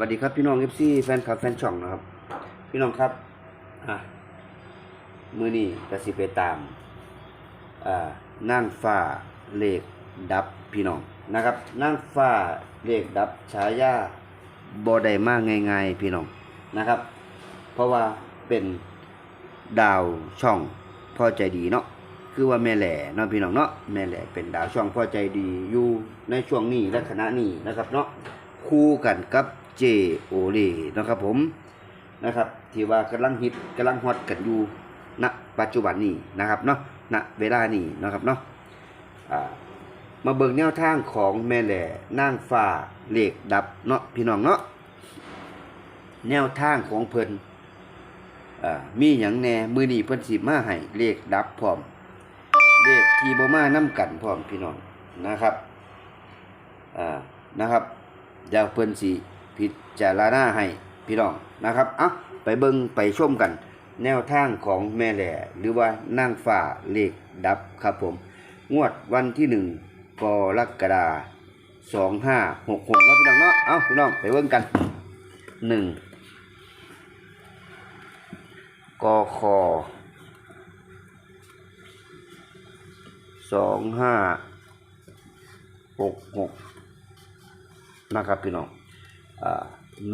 วัสดีครับพี่น้องเอฟซีแฟนคลับแฟนช่องนะครับ พี่น้องครับอะมือนี้กสิไปตามอ่านั่งฟ้าเลขดับพี่น้องนะครับนั่งฟ้าเลขดับฉายาบอได้มากง่ายๆพี่น้องนะครับ เพราะว่าเป็นดาวช่องพ่อใจดีเนาะคือว่าแม่แหล่เนาะพี่น้องเนาะแม่แหล่เป็นดาวช่องพ่อใจดีอยู่ในช่วงนี้และคณะนี้นะครับเนาะคู่กันกับ เจโอเลนะครับผมนะครับที่ว่ากำลังฮิตกำลังฮอตกันอยู่ณปัจจุบันนี้นะครับเนาะณเวลานี้นะครับเนาะมาเบิ่งแนวทางของแม่แหล่นางฟ้าเลขดับเนาะพี่น้องเนาะแนวทางของเพิ่นมีหยังแน่มือนีเพิ่นสิมาให้เลขดับพร้อมเลขทีบมานํกันพร้อมพี่น้องนะครับอ่านะครับเดี๋ยวเพิ่นสิ พิจารณาให้พี่น้องนะครับอะไปเบิ่งไปชมกัน แนวทางของแม่แหล่หรือว่านางฟ้าเลขดับครับผม งวดวันที่หนึ่งกรกฎาสองห้าหกหกเนาะพี่น้องเนาะเอ้าพี่น้องไปเบิ่งกันหนึ่งกคสองห้าหกหกนะครับพี่น้อง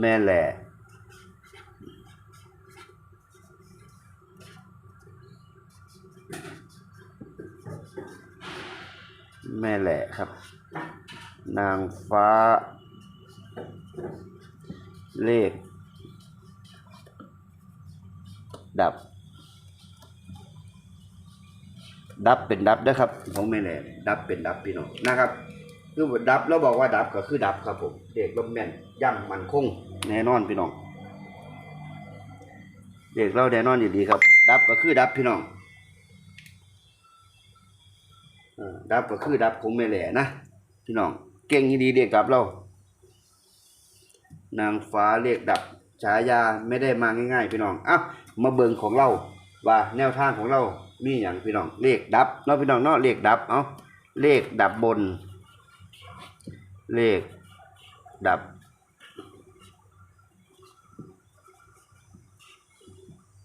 แม่แหล่แม่แหล่ครับ นางฟ้า เลข ดับ ดับเป็นดับนะครับของแม่แหล่ดับเป็นดับพี่น้องนะครับ คือดับแล้วบอกว่าดับก็คือดับครับผม เด็กลมแม่นย่ำมันคงแน่นอนพี่น้อง เด็กเราแน่นอนอยู่ดีครับ ดับก็คือดับพี่น้องดับก็คือดับคงไม่แหล่นะพี่น้อง เก่งดีเด็กดับเรา นางฟ้าเรียกดับฉายาไม่ได้มาง่าย ๆ พี่น้องอ้ามาเบิงของเราว่าแนวทางของเรามีอย่างพี่น้องเลขดับเนาะพี่น้องเนาะเลขดับ เอ้าเลขดับบน เลขดับ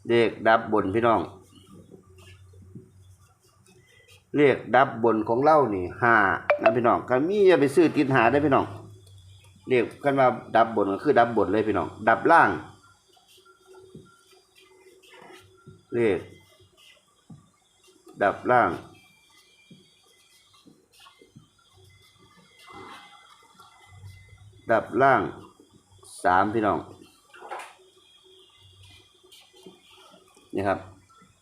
เลขดับบนพี่น้อง เลขดับบนของเล่านี่ห้านะพี่น้องกันมีอย่าไปซื้อติดหาได้พี่น้องเรียกกันว่าดับบนก็คือดับบนเลยพี่น้อง ดับล่างเลขดับล่าง ดับล่างสามพี่น้องนี่ครับ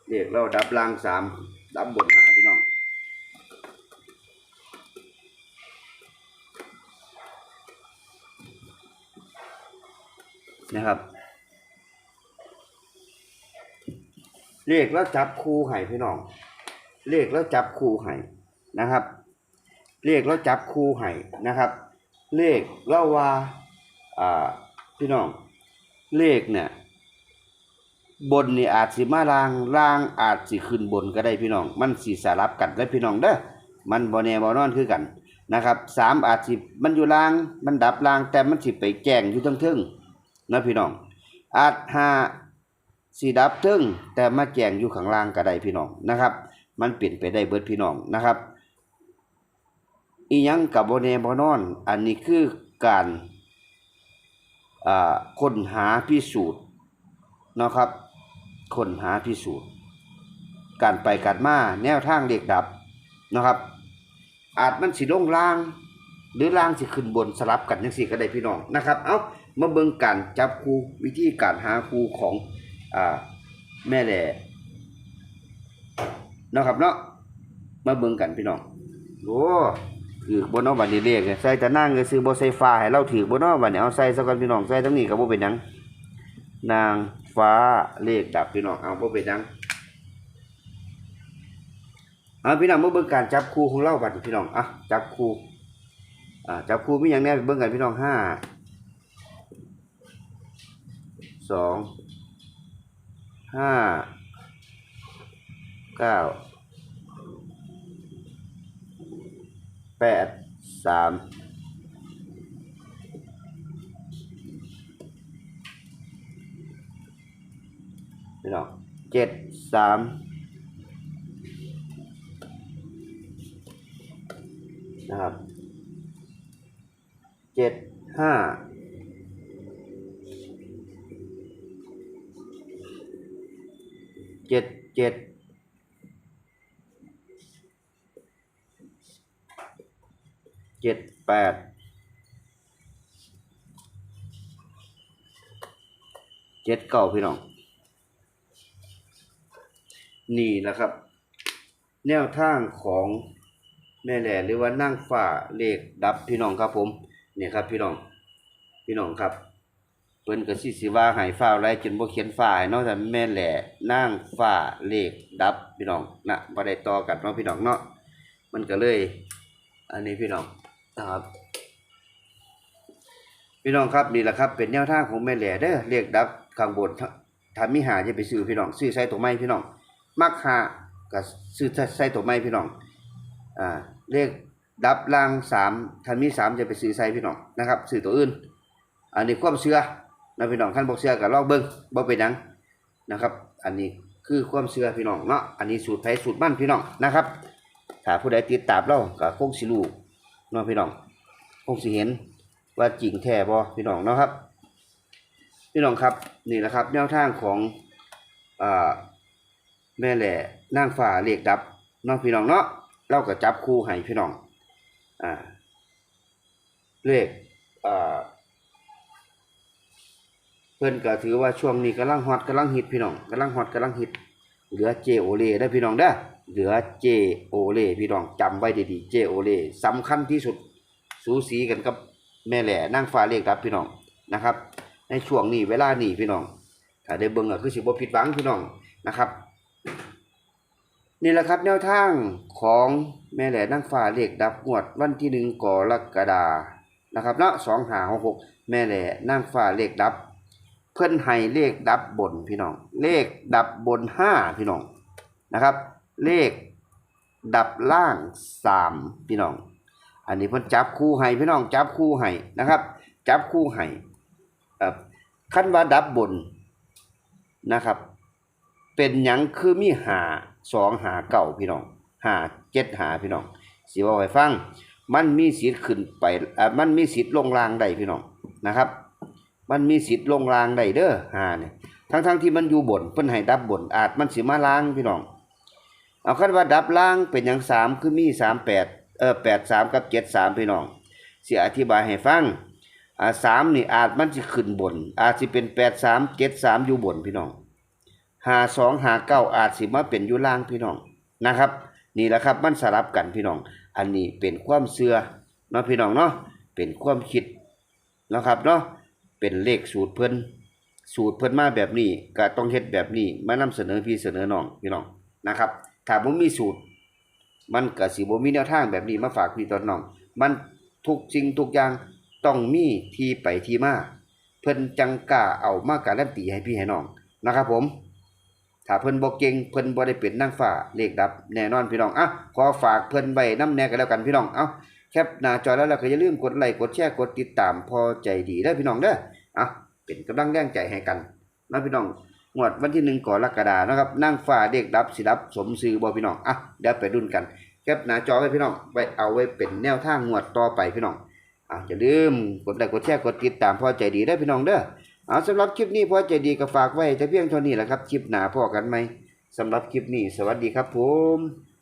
เรียกเราดับล่างสามดับบนหาพี่น้องนะครับเลขแล้วจับคู่ไห้พี่น้องเลขแล้วจับคู่ไห้นะครับเลขแล้วจับคู่ไห้นะครับ เลขเล่าว่าอ่าพี่น้องเลขเนี่ยบนนี่อาจสิมาลางล่างอาจสิขึ้นบนก็ได้พี่น้อง มันสิสลับกันได้พี่น้องเด้อมันบ่แนบ่นอนคือกันนะครับสามอาจสิมันอยู่ล่างมันดับล่างแต่มันสิไปแจ้งอยู่เทึงๆนะพี่น้อง อาจหาสิดับทึ่งแต่มาแจ้งอยู่ข้างล่างก็ได้พี่น้องนะครับ มันเปลี่ยนไปได้เบิดพี่น้องนะครับ อียังกับโบเนบอนอน อันนี้คือการอ่าค้นหาพิสูจน์นะครับค้นหาพิสูจน์ การไปการมาแนวทางเด็กดับนะครับ อาจมันสิลงล่าง หรือล่างสิขึ้นบนสลับกันจังซี่ก็ได้พี่น้องนะครับ เอามาเบิ่งการจับคูวิธีการหาคูของอ่าแม่แหล่นะครับเนาะมาเบิ่งกันพี่น้องโอ้ ถือบนเอาบัดนี้เลขเนี่ยใส่แต่นั่งก็ซื้อบ่ใส่ฟ้าให้เราถือบนเอาบัดนี้เอาใส่ซะก่อนพี่น้องใส่ทั้งนี้ก็บ่เป็นหยังนางฟ้าเลขดับพี่น้องเอาบ่เป็นหยังเอาพี่น้องมาเบิ่งการจับคู่ของเราบัดนี้พี่น้องอะจับคู่อ่าจับคู่มีหยังแน่เบิ่งกันพี่น้องห้าสองห้าเก้า แปดสามไม่หรอกเจ็ดสามนะครับเจ็ดห้าเจ็ดเจ็ด เจ็ดแปดเจ็ดเก้าพี่น้อง นี่นะครับ แนวทางของแม่แหล่หรือว่านั่งฝ่าเลขดับพี่น้องครับผมเนี่ยครับพี่น้อง พี่น้องครับเพิ่นก็สิสิว่าให้ฟ้าไรจนบ่เขียนฝ่าให้เนาะแต่แม่แหล่นั่งฝ่าเลขดับพี่น้องนะบ่ได้ต่อกันเนาะพี่น้องเนาะมันก็เลย อันนี้พี่น้อง นะครับพี่น้องครับนี่แหละครับ เป็นแนวทางของแม่แหล่เด้อเลขดับข้างบนถ้าถ้ามีหาจะไปซื้อพี่น้องซื้อใส่ตัวไม้พี่น้องมักหาก็ซื้อใส่ตัวไม้พี่น้องอ่าเลขดับล่างสามถ้ามีสามจะไปซื้อใส่พี่น้องนะครับซื้อตัวอื่น อันนี้ความเชื่อนะพี่น้องขั้นบอกเชื่อก็ลองเบิ่งบ่เป็นยังนะครับ อันนี้คือความเชื่อพี่น้องเนาะอันนี้สูตรไผสูตรมั่นพี่น้องนะครับถ้าผู้ใดติดตามเราก็คงสิรู้ เนาะพี่น้องคงสิเห็นว่าจริงแท้บ่พี่น้องเนาะครับ พี่น้องครับนี่แหละครับ แนวทางของอแม่แหล่นางฟ้าเลขดับเนาะพี่น้องเนาะเราก็จับคู่ให้พี่น้องอ่าเลขอ่าเพิ่นก็ถือว่าช่วงนี้กำลังฮอตกำลังฮิตพี่น้องกำลังฮอตกำลังฮิตเหลือเจโอเลได้พี่น้องเด้อ เหลือเจโอเลพี่น้องจำไว้ดีๆเจโอเลสำคัญที่สุดสูสีกันกับแม่แหล่นางฟ้าเลขดับพี่น้องนะครับ ในช่วงนี้เวลานี้พี่น้องถ้าได้เบิ่งก็คือสิบ่ผิดหวังพี่น้องนะครับ นี่แหละครับแนวทางของแม่แหล่นางฟ้าเลขดับงวดวันที่หนึ่งกรกฎานะครับเนาะสองหาหกหกแม่แหล่นางฟ้าเลขดับ เพื่อนให้เลขดับบนพี่น้อง เลขดับบนห้าพี่น้องนะครับ เลขดับล่างสามพี่น้อง อันนี้เพิ่นจับคู่ให้พี่น้องจับคู่ให้นะครับ จับคู่ให้อ่อขั้นว่าดับบนนะครับ เป็นหยังคือมีหาสองหาเก่าพี่น้องหาเจ็ดหาพี่น้องสิเว่าให้ฟัง มันมีสิทธิ์ขึ้นไปอ่ามันมีสิทธิ์ลงรางได้พี่น้องนะครับ มันมีสิทธิ์ลงรางได้เด้อหาเนี่ยทั้งทั้งที่มันอยู่บนเพิ่นให้ดับบนอาจมันสิมาล้างพี่น้อง เอาคันว่าดับล่างเป็นอย่างสามคือมีสามแปดเออแปดสามกับเจ็ดสามพี่น้องเสียอธิบายให้ฟังอ่าสามนี่อาจมันสิขึ้นบน อาจสิเป็นแปดสามเจ็ดสามอยู่บนพี่น้องหาสองหาเก้าอาจสิมาเป็นอยู่ล่างพี่น้องนะครับ นี่แหละครับมันสลับกันพี่น้อง อันนี้เป็นความเชื่อเนาะพี่น้องเนาะเป็นความคิดนะครับเนาะเป็นเลขสูตรเพิ่นสูตรเพิ่นมาแบบนี้ก็ต้องเฮ็ดแบบนี้มานำเสนอพี่เสนอน้องพี่น้องนะครับ ถ้าบ่มีสูตร มันก็สิบ่มีแนวทางแบบนี้มาฝากพี่ตอนน้อง มันทุกสิ่งทุกอย่างต้องมีที่ไปที่มาเพิ่นจังกล้าเอามาการันตีให้พี่ให้น้องนะครับผมถ้าเพิ่นบ่เก่งเพิ่นบ่ได้เป็นนางฟ้าเลขดับแน่นอนพี่น้องอะขอฝากเพิ่นไว้นำแน่กันแล้วกันพี่น้องเอ้าแคปหน้าจอแล้วแล้วก็อย่าลืมกดไลค์กดแชร์กดติดตามพอใจดีเด้พี่น้องเด้ออะเป็นกำลังแรงใจให้กันนะพี่น้อง งวดวันที่หนึ่งก่อรกฎานะครับนั่งฟ้าเด็กดับสิดับสมซื้อบอพี่น้องอะเดี๋ยวไปดุนกันแคปหน้าจอไว้พี่น้องไว้เอาไว้เป็นแนวทางงวดต่อไปพี่น้องอะอย่าลืมกดไลค์กดแชร์กดติดตามพอใจดีได้พี่น้องเด้อเอาสำหรับคลิปนี้พอใจดีก็ฝากไว้แต่เพียงเท่านี้แหละครับคลิปหน้าพอกันไหมสำหรับคลิปนี้สวัสดีครับผม